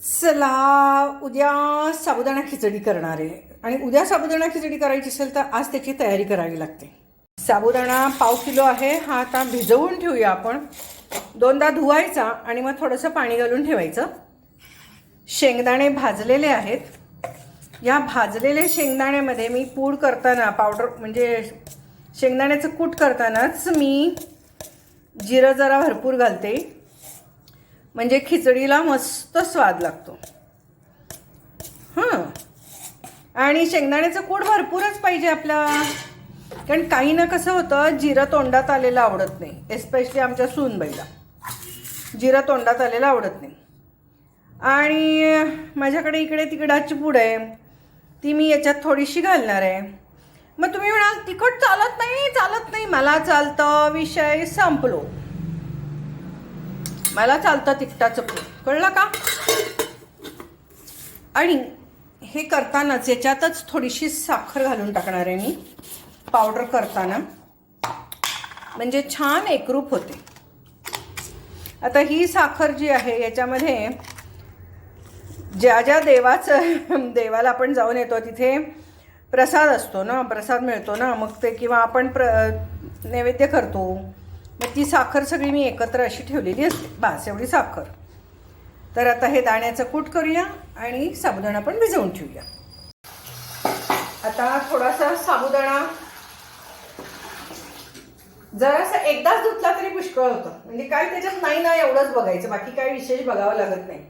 चला उद्या साबुदाणा खिचडी करणार आहे. आणि उद्या साबुदाणा खिचडी करायची असेल तर आज त्याची तयारी करावी लागते. साबुदाणा पाव किलो आहे हा आता भिजवून ठेवूया आपण. दोनदा धुवायचा आणि मग थोडंसं पाणी घालून ठेवायचं. शेंगदाणे भाजलेले आहेत. या भाजलेल्या शेंगदाण्यामध्ये मी पूड करताना पावडर म्हणजे शेंगदाण्याचं कूट करतानाच मी जिरं जरा भरपूर घालते. म्हणजे खिचडीला मस्त स्वाद लागतो. हां. आणि शेंगदाण्याचं कूड भरपूरच पाहिजे आपल्या. कारण काही ना कसं होतं जिरं तोंडात आलेलं आवडत नाही एस्पेशली आमच्या सूनबाईला. जिरं तोंडात आलेलं आवडत नाही. आणि माझ्याकडे इकडे तिकडाची पूड आहे ती मी याच्यात थोडीशी घालणार आहे. मग तुम्ही म्हणाल तिखट चालत नाही चालत नाही मला चालतं विषय संपलो. मला चालतं तिखटाचं पूड कळलं का? आणि हे करतानाच याच्यातच थोडीशी साखर घालून टाकणार आहे मी. पावडर करताना. म्हणजे छान एकरूप होते. आता ही साखर जी आहे याच्यामध्ये ज्या ज्या देवाचं देवाला आपण जाऊन येतो तिथे प्रसाद असतो ना प्रसाद मिळतो ना मग ते किंवा आपण प्र नैवेद्य करतो. मग ती साखर सगळी मी एकत्र अशी ठेवलेली असते. बास एवढी साखर. तर आता हे दाण्याचं कूट करूया आणि साबुदाणा पण भिजवून ठेवूया. आता थोडासा साबुदाणा जरासा एकदाच धुतला तरी पुष्कळ होतं. म्हणजे काय त्याच्यात नाही ना एवढंच बघायचं. बाकी काय विशेष बघावं लागत नाही.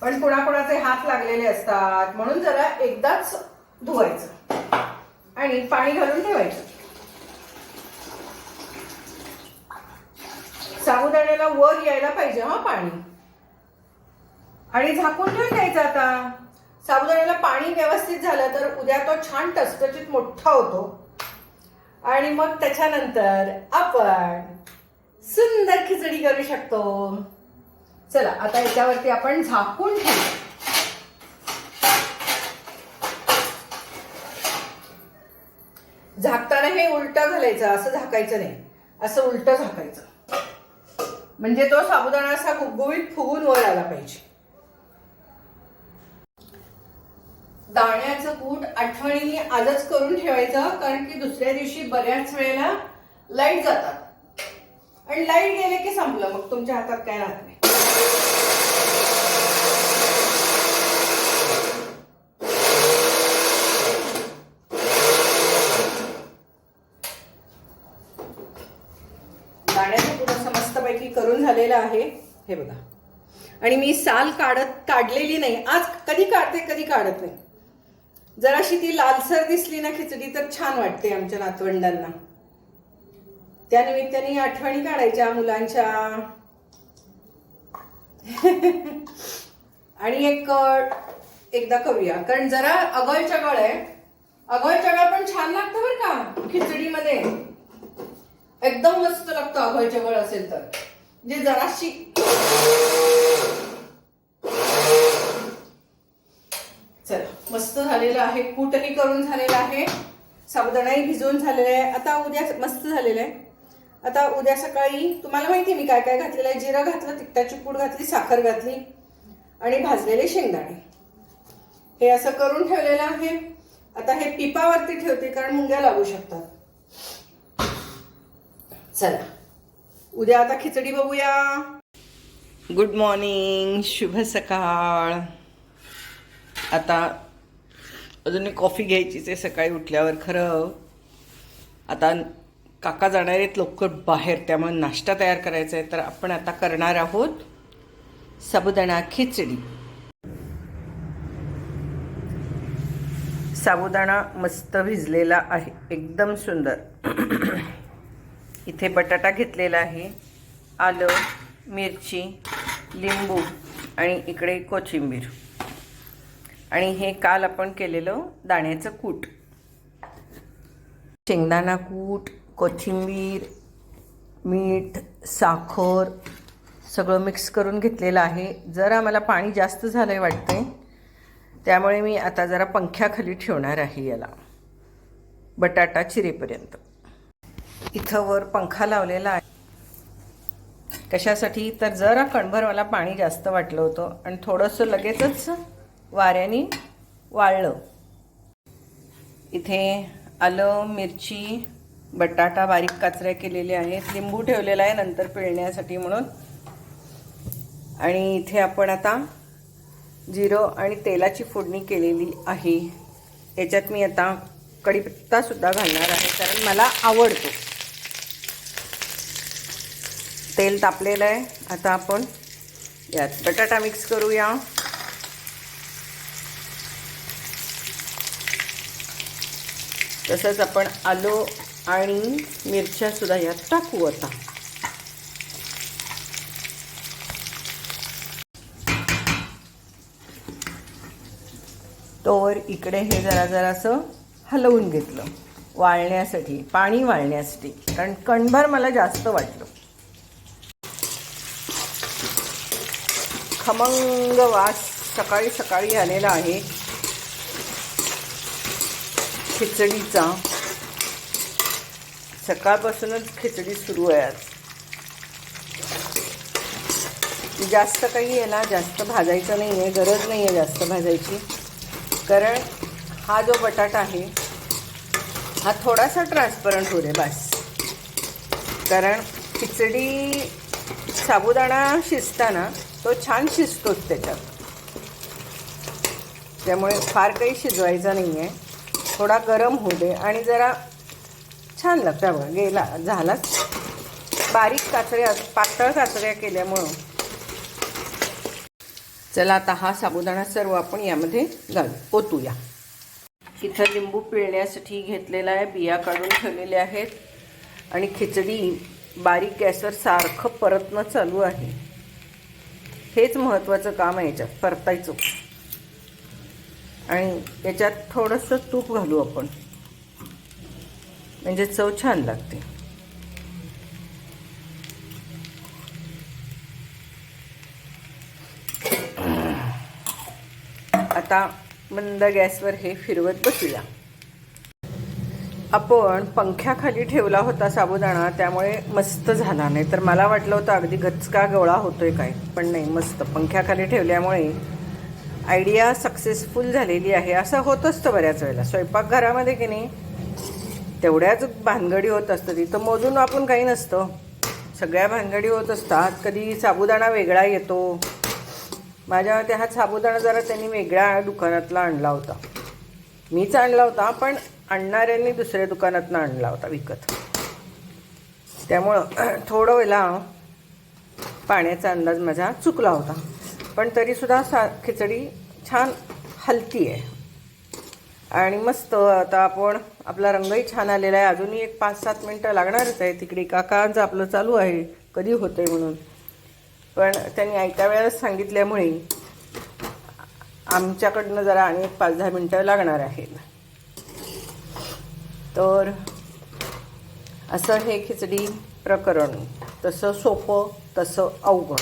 पण कुणाकुणाचे हात लागलेले असतात म्हणून जरा एकदाच धुवायचं. आणि पाणी घालून ठेवायचं. साबुदाण्याला वर यायला पाहिजे हा पाणी. आणि झाकून ठेवून द्यायचं आता. साबुदाण्याला पाणी व्यवस्थित झालं तर उद्या तो छान टसटशीत मोठा होतो. आणि मग त्याच्यानंतर आपण सुंदर खिचडी करू शकतो. चला आता याच्यावरती आपण झाकून ठेवू. झाकताना हे उलट घालायचं असं झाकायचं नाही. असं उलट झाकायचं. म्हणजे तो साबुदाणा असा गुबगुबीत फुगून वर आला पाहिजे. दाण्याचं कूट आठवणीने आजच करून ठेवायचं कारण की दुसऱ्या दिवशी बऱ्याच वेळेला लाइट जातात. आणि लाइट गेले की संपलं. मग तुमच्या हातात काय राहत नाही दाण्याचं कूट असं मस्तपैकी करून झालेलं आहे हे बघा. आणि मी साल काढत काढलेली नाही. आज कधी काढते कधी काढत नाही. जराशी ती लालसर दिसली ना खिचडी तर छान वाटते आमच्या नातवंडांना. त्या निमित्ताने आठवणी काढायच्या मुलांच्या. आणि एक एकदा करूया. कारण जरा अगळ चगळ आहे. अगळ चगळ पण छान लागतं बरं का खिचडीमध्ये. एकदम मस्त लागतं अगळ चगळ असेल तर. म्हणजे जराशी. चला मस्त झालेलं आहे. कूटही करून झालेलं आहे. साबुदाणाही भिजवून झालेलं आहे. आता उद्या मस्त झालेलं आहे. आता उद्या सकाळी तुम्हाला माहिती आहे मी काय काय घातलेलं आहे. जिरं घातलं तिखटाची पूड घातली साखर घातली आणि भाजलेले शेंगदाणे. हे असं करून ठेवलेलं आहे. आता हे पिपावरती ठेवते कारण मुंग्या लागू शकतात. चला. उद्या आता खिचडी बघूया. गुड मॉर्निंग शुभ सकाळ. आता अजून कॉफी घ्यायचीच आहे सकाळी उठल्यावर खरं. आता काका जाणार आहेत लवकर बाहेर त्यामुळे नाश्ता तयार करायचा आहे. तर आपण आता करणार आहोत साबुदाणा खिचडी. साबुदाणा मस्त भिजलेला आहे एकदम सुंदर. इथे बटाटा घेतलेला आहे आलं मिरची लिंबू आणि इकडे कोथिंबीर. आणि हे काल आपण केलेलं दाण्याचं कूट. शेंगदाणा कूट कोथिंबीर मीठ साखर सगळं मिक्स करून घेतलेलं आहे. जरा मला पाणी जास्त झालं आहे वाटते त्यामुळे मी आता जरा पंख्याखाली ठेवणार आहे याला. बटाटा चिरेपर्यंत. इथं वर पंखा लावलेला आहे. कशासाठी? तर जरा कणभर मला पाणी जास्त वाटलं होतं आणि थोडंसं लगेचच वाऱ्याने वाळलं. इथे आलं मिरची बटाटा बारीक काचऱ्या केलेल्या आहेत. लिंबू ठेवलेला आहे नंतर पिळण्यासाठी म्हणून. आणि इथे आपण आता जिरं आणि तेलाची फोडणी केलेली आहे. याच्यात मी आता कढीपत्तासुद्धा घालणार आहे कारण मला आवडतो. तेल तापलेलं आहे. आता आपण यात बटाटा मिक्स करूया. तसंच आपण आलो आणि मिरच्यासुद्धा यात टाकू आता. तोवर इकडे हे जरा जरासं हलवून घेतलं. वाळण्यासाठी पाणी वाळण्यासाठी. कारण कणभर मला जास्त वाटलं. खमंग वास सकाळी सकाळी आलेला आहे. खिचडीचा. सकाळपासूनच खिचडी सुरू आहे आज. जास्त काही आहे ना जास्त भाजायचं नाही आहे गरज नाही आहे जास्त भाजायची. कारण हा जो बटाटा आहे हा थोडासा ट्रान्सपरंट होऊ दे बस. कारण खिचडी साबुदाणा शिजताना तो छान शिजतोच त्याच्यात. त्यामुळे फार काही शिजवायचा नाही आहे थोडा गरम होऊ दे आणि जरा छान लागतं बघा गेला झालाच. बारीक काचऱ्या पातळ काचऱ्या केल्यामुळं. चला आता हा साबुदाणा सर्व आपण यामध्ये घालू ओतूया. इथं लिंबू पिळण्यासाठी घेतलेला आहे बिया काढून ठेवलेल्या आहेत. आणि खिचडी बारीक गॅसवर सारखं परतणं चालू आहे. हेच महत्त्वाचं काम आहे याच्यात परतायचं आणि याच्यात थोडंसं तूप घालू आपण. म्हणजे चव छान लागते. आता मंद गॅसवर हे फिरवत बसूया. आपण पंख्याखाली ठेवला होता साबुदाणा त्यामुळे मस्त झाला. नाही तर मला वाटलं होतं अगदी गचका गोळा होतोय काय. पण नाही मस्त. पंख्याखाली ठेवल्यामुळे आयडिया सक्सेसफुल झालेली आहे. असं होत असतं बऱ्याच वेळेला. स्वयंपाकघरामध्ये की नाही तेवढ्याच भानगडी होत असतं तिथं मोजून आपण काही नसतं. सगळ्या भानगडी होत असतात. कधी साबुदाणा वेगळा येतो. माझ्या मते हा साबुदाणा जरा त्यांनी वेगळ्या दुकानातला आणला होता. मीच आणला होता पण आणणाऱ्यांनी दुसऱ्या दुकानातनं आणला होता विकत. त्यामुळं थोडं वेळेला पाण्याचा अंदाज माझा चुकला होता. पण तरीसुद्धा सा खिचडी छान हलती आहे. आणि मस्त आता आपण आपला रंगही छान आलेला आहे. अजूनही एक पाच सात मिनटं लागणारच आहे तिकडे. काकांचं आपलं चालू आहे. कधी होतंय म्हणून. पण त्यांनी ऐका वेळेस सांगितल्यामुळे आमच्याकडनं जरा आणि एक पाच दहा मिनटं लागणार आहेत. तर असं हे खिचडी प्रकरण तसं सोपं तसं अवघड.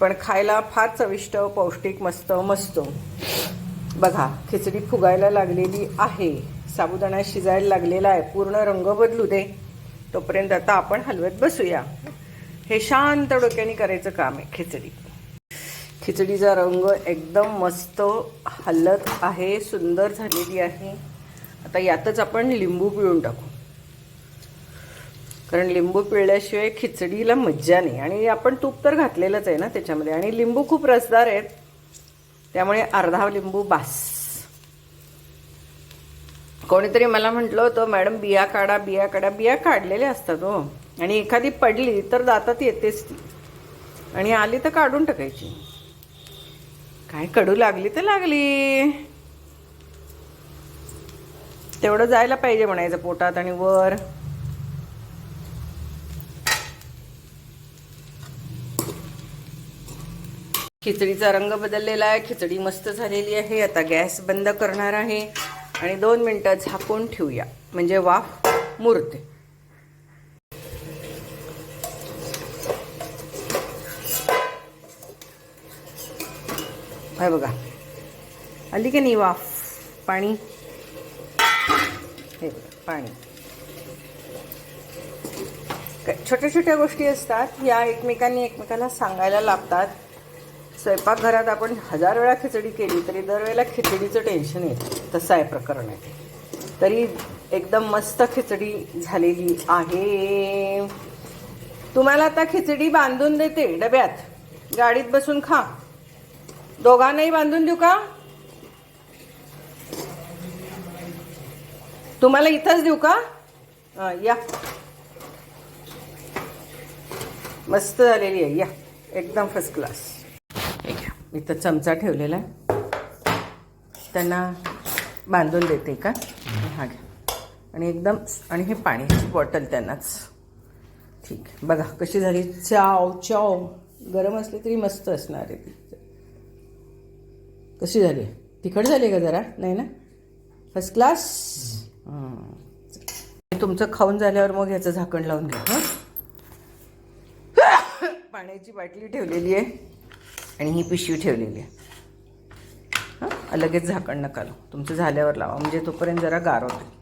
पण खायला फार चविष्ट पौष्टिक मस्त मस्त. बघा खिचडी फुगायला लागलेली आहे. साबुदाणा शिजायला लागलेला आहे. पूर्ण रंग बदलू दे. तोपर्यंत आता आपण हलवत बसूया. हे शांत डोक्याने करायचं काम आहे खिचडी. खिचडीचा रंग एकदम मस्त हलत आहे सुंदर झालेली आहे. आता यातच आपण लिंबू पिळून टाकू. कारण लिंबू पिळल्याशिवाय खिचडीला मज्जा नाही. आणि आपण तूप तर घातलेलंच आहे ना त्याच्यामध्ये. आणि लिंबू खूप रसदार आहेत. त्यामुळे अर्धा लिंबू बास. कोणीतरी मला म्हटलं होतं मॅडम बिया काढा बिया काढा. बिया काढलेल्या असतात हो. आणि एखादी पडली तर दातात येतेच ती. आणि आली तर काढून टाकायची. काय कडू लागली तर लागली. तेवढं जायला पाहिजे म्हणायचं पोटात आणि वर. खिचडीचा रंग बदललेला आहे खिचडी मस्त झालेली आहे. आता गॅस बंद करणार आहे आणि दोन मिनटं झाकून ठेवूया. म्हणजे वाफ मुरते. हे बघा. आली की नाही वाफ? पाणी? हे पाणी. छोट्या छोट्या गोष्टी असतात या एकमेकांनी एकमेकाला सांगायला लागतात स्वयंपाकघरात आपण हजार वेळा खिचडी केली तरी दरवेळेला खिचडीचं टेन्शन येतं. तसं आहे प्रकरण आहे. तरी एकदम मस्त खिचडी झालेली आहे. तुम्हाला आता खिचडी बांधून देते डब्यात. गाडीत बसून खा. दोघांनाही बांधून देऊ का? तुम्हाला इथंच देऊ का? या. मस्त झालेली आहे या. एकदम फर्स्ट क्लास इथं चमचा ठेवलेला आहे. त्यांना बांधून देते का? हा घ्या. आणि एकदम आणि हे पाण्याची बॉटल त्यांनाच. ठीक आहे बघा कशी झाली. चाव चाव. गरम असली तरी मस्त असणार आहे ती. कशी झाली? तिखट झाली का जरा? नाही ना? फर्स्ट क्लास तुमचं खाऊन झाल्यावर मग ह्याचं झाकण लावून घ्या पाण्याची बाटली ठेवलेली आहे आणि ही पिशवी ठेवलेली आहे. हां लगेच झाकण नका लावू. तुमचं झाल्यावर लावा. म्हणजे तोपर्यंत जरा गार होते